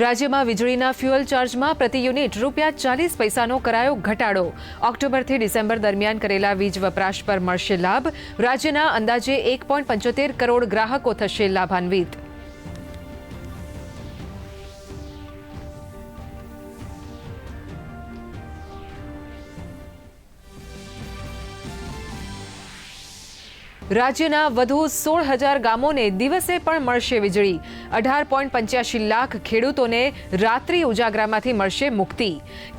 રાજ્યમાં વીજળીના ફ્યુઅલ ચાર્જમાં પ્રતિ યુનિટ રૂપિયા ચાલીસ પૈસાનો કરાયો ઘટાડો. ઓક્ટોબરથી ડિસેમ્બર દરમિયાન કરેલા વીજ વપરાશ પર મળશે લાભ. રાજ્યના અંદાજે એક પોઈન્ટ પંચોતેર કરોડ ગ્રાહકો થશે લાભાન્વિત. રાજ્યના વધુ સોળ હજાર ગામોને દિવસે પણ મળશે વીજળી. અઢાર પોઈન્ટ પંચ્યાસી લાખ ખેડૂતોને રાત્રિ ઉજાગરામાંથી મળશે મુક્તિ.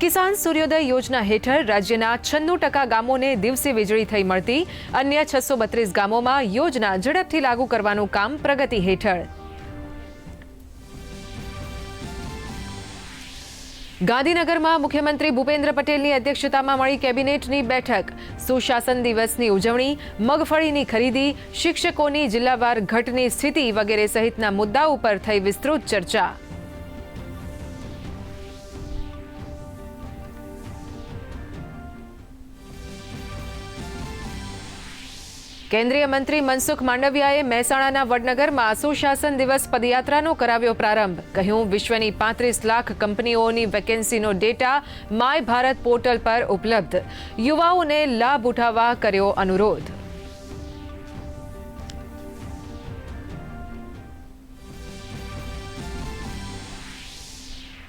કિસાન સૂર્યોદય યોજના હેઠળ રાજ્યના છન્નું ટકા ગામોને દિવસે વીજળી થઈ મળતી. અન્ય છસો બત્રીસ ગામોમાં યોજના ઝડપથી લાગુ કરવાનું કામ પ્રગતિ હેઠળ. ગાંધીનગરમાં મુખ્યમંત્રી ભૂપેન્દ્ર પટેલની અધ્યક્ષતામાં મળી કેબિનેટની બેઠક. સુશાસન દિવસની ઉજવણી, મગફળીની ખરીદી, શિક્ષકોની જિલ્લાવાર ઘટની સ્થિતિ વગેરે સહિતના મુદ્દા ઉપર થઈ વિસ્તૃત ચર્ચા. કેન્દ્રીય મંત્રી મનસુખ માંડવિયાએ મહેસાણાના વડનગરમાં સુશાસન દિવસ પદયાત્રાનો કરાવ્યો પ્રારંભ. કહ્યું, વિશ્વની પાંત્રીસ લાખ કંપનીઓની વેકેન્સીનો ડેટા માય ભારત પોર્ટલ પર ઉપલબ્ધ. યુવાઓને લાભ ઉઠાવવા કર્યો અનુરોધ.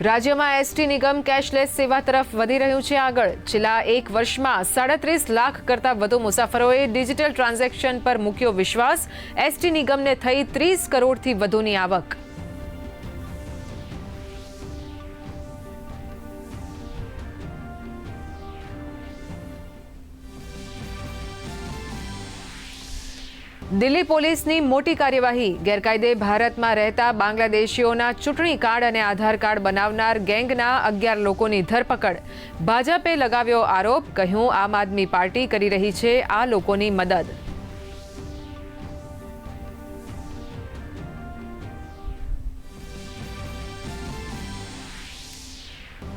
રાજ્યમાં એસટી નિગમ કેશલેસ સેવા તરફ વધી રહ્યું છે આગળ. છેલ્લા એક વર્ષમાં સાડત્રીસ લાખ કરતાં વધુ મુસાફરોએ ડિજિટલ ટ્રાન્ઝેક્શન પર મૂક્યો વિશ્વાસ. એસટી નિગમને થઈ ત્રીસ કરોડથી વધુની આવક. દિલ્હી પોલીસની મોટી કાર્યવાહી. ગેરકાયદે ભારતમાં રહેતા બાંગ્લાદેશીઓના ચૂંટણી કાર્ડ અને આધાર કાર્ડ બનાવનાર ગેંગના અગિયાર લોકોની ધરપકડ. ભાજપે લગાવ્યો આરોપ, કહ્યું, આમ આદમી પાર્ટી કરી રહી છે, આ લોકોની મદદ.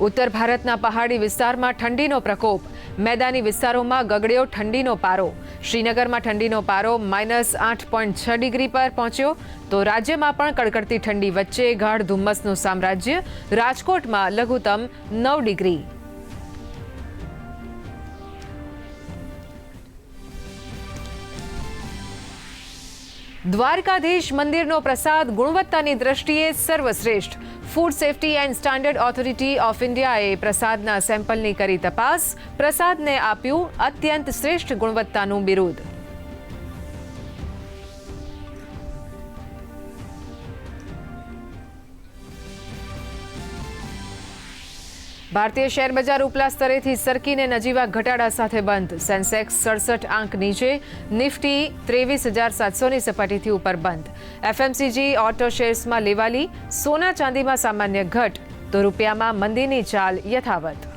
ઉત્તર ભારતના પહાડી વિસ્તારમાં ઠંડીનો પ્રકોપ. મેદાની વિસ્તારોમાં ગગડ્યો ઠંડીનો પારો. શ્રીનગરમાં ઠંડીનો પારો માઇનસ આઠ પોઈન્ટ છ ડિગ્રી પર પહોંચ્યો. તો રાજ્યમાં પણ કડકડતી ઠંડી વચ્ચે ગાઢ ધુમ્મસનું સામ્રાજ્ય. રાજકોટમાં લઘુત્તમ નવ ડિગ્રી. દ્વારકાધીશ મંદિરનો પ્રસાદ ગુણવત્તાની દ્રષ્ટિએ સર્વશ્રેષ્ઠ. Food safety and standard authority of ઇન્ડિયાએ પ્રસાદના સેમ્પલની કરી તપાસ. પ્રસાદને આપ્યું અત્યંત શ્રેષ્ઠ ગુણવત્તાનું બિરુદ. ભારતીય શેર બજાર ઉપલા સ્તરેથી સરકીને નજીવા ઘટાડા સાથે બંધ. સેન્સેક્સ સડસઠ આંક નીચે, નિફ્ટી ત્રેવીસ હજાર સાતસોની સપાટીથી ઉપર બંધ. એફએમસીજી ઓટો શેર્સમાં લેવાલી, સોના ચાંદીમાં સામાન્ય ઘટ. તો રૂપિયામાં મંદીની ચાલ યથાવત.